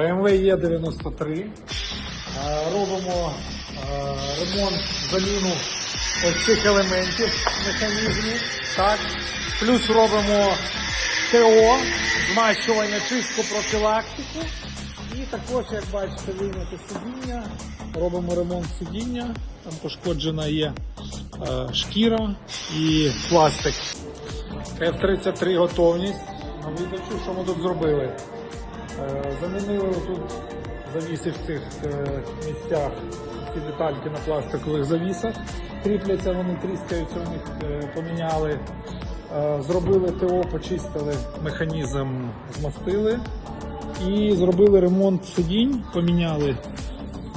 BMW E93. Е, Робимо е, ремонт, заміну ось цих елементів в механізмі. Так. Плюс робимо ТО, змащування, чистку, профілактику. І також, як бачите, вийняти сидіння. Робимо ремонт сидіння. Там пошкоджена є е, шкіра і пластик. F-33 готовність видачу. Що ми тут зробили? Е, Замінили тут завіси в цих е, місцях, ці детальки на пластикових завісах. Кріпляться, вони тріскаються, у них е, поміняли. Зробили ТО, почистили механізм, змастили. І зробили ремонт сидінь, поміняли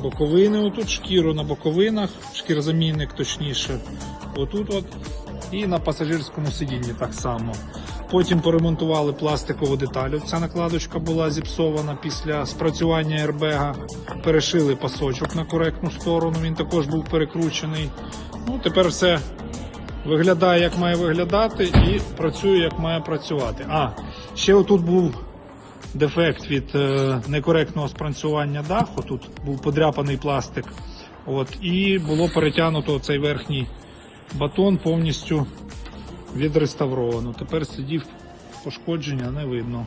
боковини, отут шкіру на боковинах, шкірозамінник точніше, отут от. І на пасажирському сидінні так само. Потім поремонтували пластикову деталь. Ця накладочка була зіпсована після спрацювання аербега. Перешили пасочок на коректну сторону, він також був перекручений. Ну, тепер все виглядає, як має виглядати, і працює, як має працювати. А, ще отут був дефект від е, некоректного спрацювання даху. Тут був подряпаний пластик. От, і було перетягнуто цей верхній батон повністю відреставровано. Тепер слідів пошкодження не видно.